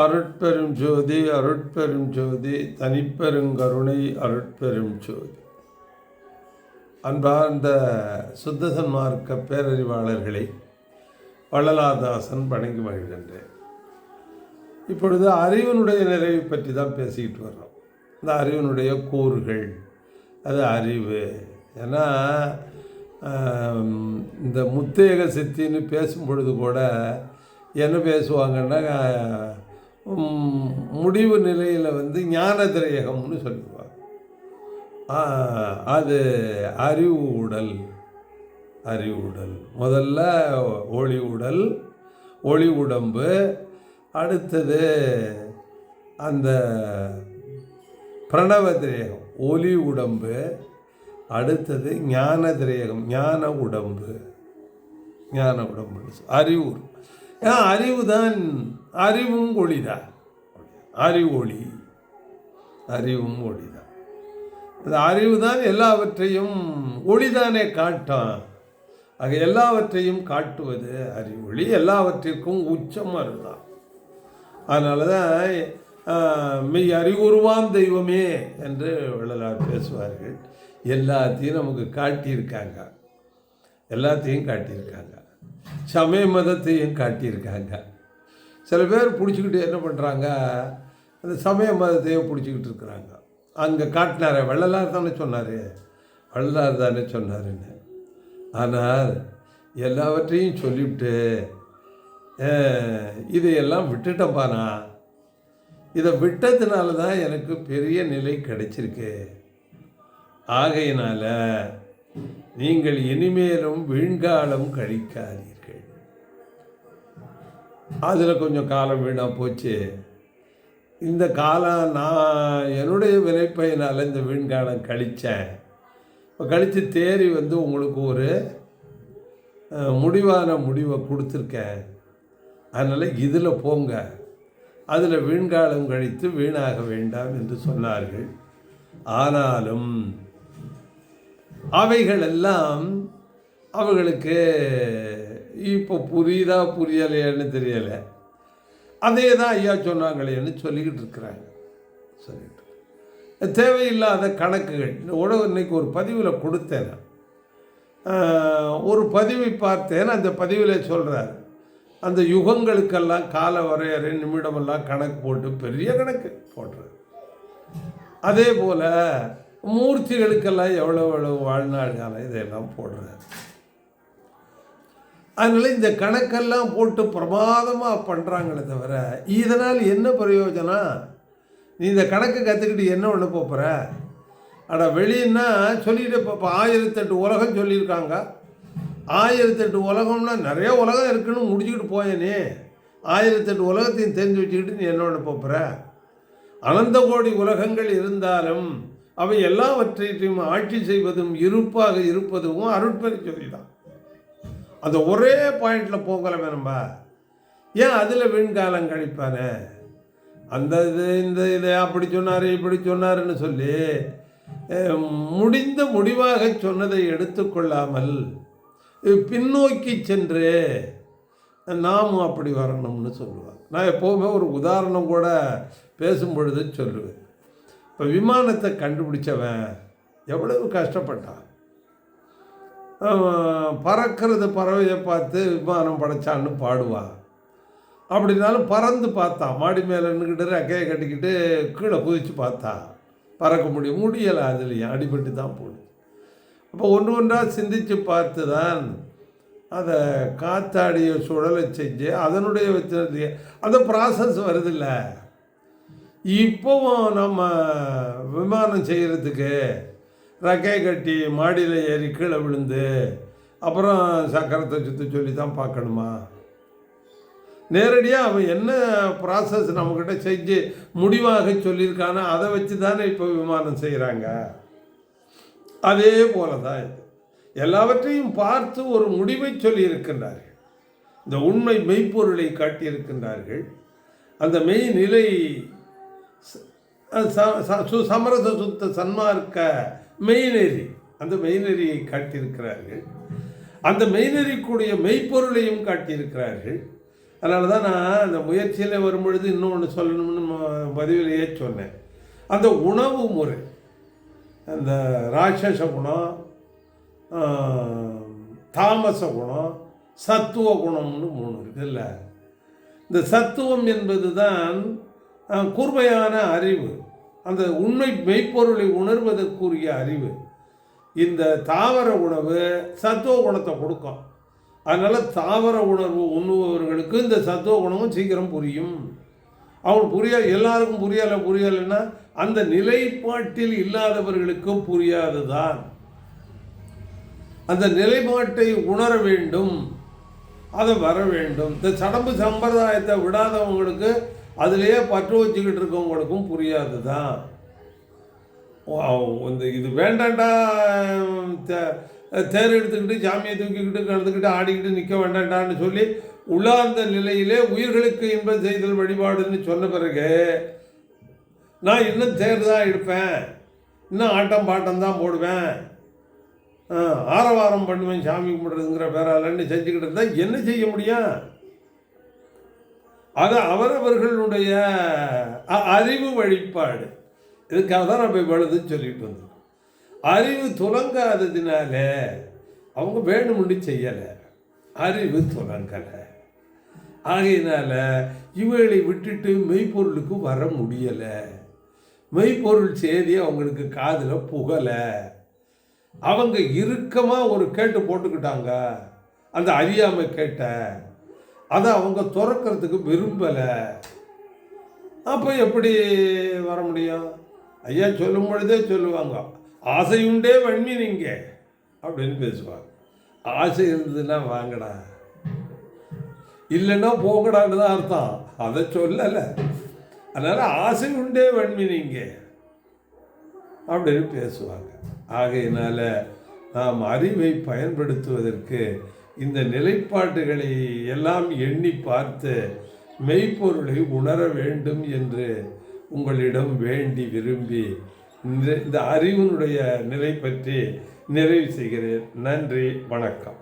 அருட்பெரும் ஜோதி அருட்பெரும் ஜோதி தனிப்பெருங்கருணை அருட்பெரும் ஜோதி. அன்பார்ந்த சுத்த சன்மார்க்க பேரறிவாளர்களை வள்ளலாதாசன் வணங்கி மகிழ்கின்றேன். இப்பொழுது அறிவினுடைய நிறைவை பற்றி தான் பேசிக்கிட்டு வர்றோம். இந்த அறிவினுடைய கூறுகள் அது அறிவு. ஏன்னா இந்த முத்தேக சித்தின்னு பேசும் பொழுது கூட என்ன பேசுவாங்கன்னா முடிவு நிலையில் வந்து ஞான திரையகம்னு சொல்லுவாங்க அது அறிவு உடல் அறிவு உடல். முதல்ல ஒளி உடல் ஒளி உடம்பு அடுத்தது அந்த பிரணவ திரேகம் ஒலி உடம்பு அடுத்தது ஞான திரேகம் ஞான உடம்பு. ஞான உடம்பு அறிவு ஏன் அறிவு தான் அறிவும் ஒளிதான். அறிவு ஒளி அறிவும் ஒளிதான். அந்த அறிவு தான் எல்லாவற்றையும் ஒளிதானே காட்டும் ஆக எல்லாவற்றையும் காட்டுவது அறிவொளி எல்லாவற்றிற்கும் உச்சம் அதுதான் அதனால தான் மெய் அறிவுருவாம் தெய்வமே என்று வள்ளலார் பேசுவார்கள். எல்லாத்தையும் நமக்கு காட்டியிருக்காங்க. எல்லாத்தையும் காட்டியிருக்காங்க. சமய மதத்தையும் காட்டியிருக்காங்க. சில பேர் பிடிச்சிக்கிட்டு என்ன பண்ணுறாங்க அந்த சமய மதத்தையே பிடிச்சிக்கிட்டு இருக்கிறாங்க. அங்கே காட்டினார் வள்ளலார் தானே சொன்னார்? வள்ளலார் தானே சொன்னாருன்னு. ஆனால் எல்லாவற்றையும் சொல்லிவிட்டு இதையெல்லாம் விட்டுட்டேன்ப்பா நான் இதை விட்டதுனால தான் எனக்கு பெரிய நிலை கிடைச்சிருக்கு. ஆகையினால் நீங்கள் இனிமேலும் வீண்காலம் கழிக்காதீர்கள். அதில் கொஞ்சம் காலம் வீணாக போச்சு. இந்த காலம் நான் என்னுடைய வினைப்பையினால் இந்த வீண்காலம் கழித்தேன் இப்போ கழித்து தேறி வந்து உங்களுக்கு ஒரு முடிவான முடிவை கொடுத்துருக்கேன். அதனால் இதில் போங்க. அதில் வீண்காலம் கழித்து வீணாக வேண்டாம் என்று சொன்னார்கள். ஆனாலும் அவைகளெல்லாம் அவர்களுக்கு இப்போ புரியுதா புரியலையான்னு தெரியலை. அதே தான் ஐயா சொன்னாங்களேன்னு சொல்லிக்கிட்டு இருக்கிறாங்க. சொல்லிட்டு தேவையில்லாத கணக்குகள். இந்த உழவு இன்னைக்கு ஒரு பதிவில் கொடுத்தேன் ஒரு பதிவை பார்த்தேன். அந்த பதிவில் சொல்கிறார் அந்த யுகங்களுக்கெல்லாம் கால வரையறை நிமிடமெல்லாம் கணக்கு போட்டு பெரிய கணக்கு போடுறார். அதே போல் மூர்த்திகளுக்கெல்லாம் எவ்வளோ எவ்வளோ வாழ்நாள் காலம் இதெல்லாம் போடுறார் அதனால் இந்த கணக்கெல்லாம் போட்டு பிரமாதமாக பண்ணுறாங்களே தவிர இதனால் என்ன பிரயோஜனம் நீ இந்த கணக்கு கற்றுக்கிட்டு என்ன ஒன்று போகிற அட வெளியன்னா சொல்லிட்டு இப்போ இப்போ ஆயிரத்தெட்டு உலகம் சொல்லியிருக்காங்க. ஆயிரத்தெட்டு உலகம்னா நிறைய உலகம் இருக்குன்னு முடிச்சுக்கிட்டு போயேனே ஆயிரத்தெட்டு உலகத்தையும் தெரிஞ்சு வச்சுக்கிட்டு நீ என்ன ஒன்று போகிற அனந்த கோடி உலகங்கள் இருந்தாலும் அவை எல்லாவற்றையும் ஆட்சி செய்வதும் இருப்பாக இருப்பதும் அருட்பெரு சொல்லிதான் அந்த ஒரே பாயிண்டில் போகலாமே நம்ம ஏன் அதில் விண்காலம் கழிப்பானே அந்த இது இந்த இதை அப்படி சொன்னார் இப்படி சொன்னார்னு சொல்லி முடிந்த முடிவாக சொன்னதை எடுத்துக்கொள்ளாமல் பின்னோக்கி சென்று நாமும் அப்படி வரணும்னு சொல்லுவாங்க நான் எப்போவுமே ஒரு உதாரணம் கூட பேசும் பொழுது சொல்லுவேன். இப்போ விமானத்தை கண்டுபிடிச்சவன் எவ்வளவு கஷ்டப்பட்டான்? பறக்கிறது பறவையை பார்த்து விமானம் படைச்சான்னு பாடுவான். அப்படின்னாலும் பறந்து பார்த்தான். மாடி மேலே நின்றுக்கிட்டு ரெக்கையை கட்டிக்கிட்டு கீழே குதித்து பார்த்தான். பறக்க முடியும் முடியலை. அதுலேயும் அடிபட்டு தான் போடுது அப்போ ஒன்று ஒன்றாக சிந்தித்து பார்த்து தான் அதை காத்தாடிய சுழலை செஞ்சு அதனுடைய வச்சு அந்த ப்ராசஸ் வருதில்ல. இப்போவும் நம்ம விமானம் செய்கிறதுக்கு ரெக்கை கட்டி மாடியில் ஏறி கீழே விழுந்து அப்புறம் சக்கரத்தை சுற்றி சொல்லி தான் பார்க்கணுமா? நேரடியாக அவன் என்ன ப்ராசஸ் நம்மக்கிட்ட செஞ்சு முடிவாக சொல்லியிருக்கானோ அதை வச்சு தானே இப்போ விமானம் செய்கிறாங்க அதே போல தான் இது. எல்லாவற்றையும் பார்த்து ஒரு முடிவை சொல்லியிருக்கின்றார்கள். இந்த உண்மை மெய்ப்பொருளை காட்டியிருக்கின்றார்கள். அந்த மெய் நிலை சமரச சுத்த சன்மார்க்க மெய்நெறி. அந்த மெய்நெறியை காட்டியிருக்கிறார்கள். அந்த மெய்நெறிக்குடைய மெய்ப்பொருளையும் காட்டியிருக்கிறார்கள். அதனால தான் நான் அந்த முயற்சியில் வரும்பொழுது இன்னும் ஒன்று சொல்லணும்னு பதிவிலேயே சொன்னேன். அந்த உணவு முறை. அந்த ராட்சச குணம் தாமச குணம் சத்துவ குணம்னு மூணு இருக்குல்ல. இந்த சத்துவம் என்பது தான் கூர்மையான அறிவு. அந்த உண்மை மெய்ப்பொருளை உணர்வதற்குரிய அறிவு. இந்த தாவர உணவு சத்துவ குணத்தை கொடுக்கும். அதனால் தாவர உணர்வு உண்ணுபவர்களுக்கு இந்த சத்துவ குணமும் சீக்கிரம் புரியும். அவங்க புரிய எல்லாருக்கும் புரியலை புரியலைன்னா அந்த நிலைப்பாட்டில் இல்லாதவர்களுக்கு புரியாதுதான். அந்த நிலைப்பாட்டை உணர வேண்டும். அதை வர வேண்டும். இந்த சடம்பு சம்பிரதாயத்தை விடாதவங்களுக்கு அதுலேயே பற்று வச்சுக்கிட்டு இருக்கவங்களுக்கும் புரியாது தான் இந்த இது வேண்டாண்டா தே- தேர் எடுத்துக்கிட்டு சாமியை தூக்கிக்கிட்டு கலந்துக்கிட்டு ஆடிக்கிட்டு நிற்க வேண்டாண்டான்னு சொல்லி உள்ளார்ந்த நிலையிலே உயிர்களுக்கு இன்பம் செய்தல் வழிபாடுன்னு சொன்ன பிறகு நான் இன்னும் தேர் தான் எடுப்பேன். இன்னும் ஆட்டம் பாட்டம் தான் போடுவேன். ஆரவாரம் பண்ணுவேன் சாமி கும்பிட்றதுங்கிற பேராலன்னு செஞ்சுக்கிட்டு இருந்தால் என்ன செய்ய முடியும்? அது அவரவர்களுடைய அறிவு வழிபாடு. இதுக்காக தான் நம்ம இவ்வளவு சொல்லிட்டு வந்தோம் அறிவு துலங்காததுனால அவங்க வேணும்னு செய்யலை. அறிவு துலங்கலை. ஆகையினால இவைகளை விட்டுட்டு மெய்ப்பொருளுக்கு வர முடியலை. மெய்ப்பொருள் செய்தி அவங்களுக்கு காதில் புகலை. அவங்க இறுக்கமாக ஒரு கேட்டு போட்டுக்கிட்டாங்க. அந்த அறியாமை கேட்ட அதை அவங்க துறக்கிறதுக்கு விரும்பலை. அப்போ எப்படி வர முடியும்? ஐயா சொல்லும் பொழுதே சொல்லுவாங்க ஆசையுண்டே வன்மி நீங்க அப்படின்னு பேசுவாங்க. ஆசை இருந்ததுன்னா வாங்கடா. இல்லைன்னா போகடான்னு தான் அர்த்தம். அதை சொல்லலை. அதனால் ஆசை உண்டே வன்மி நீங்க அப்படின்னு பேசுவாங்க. ஆகையினால நாம் அறிவை பயன்படுத்துவதற்கு இந்த நிலைப்பாடுகளை எல்லாம் எண்ணி பார்த்து மெய்ப்பொருளை உணர வேண்டும் என்று உங்களிடம் வேண்டி விரும்பி இந்த இந்த அறிவினுடைய நிலை பற்றி நிறைவு செய்கிறேன். நன்றி வணக்கம்.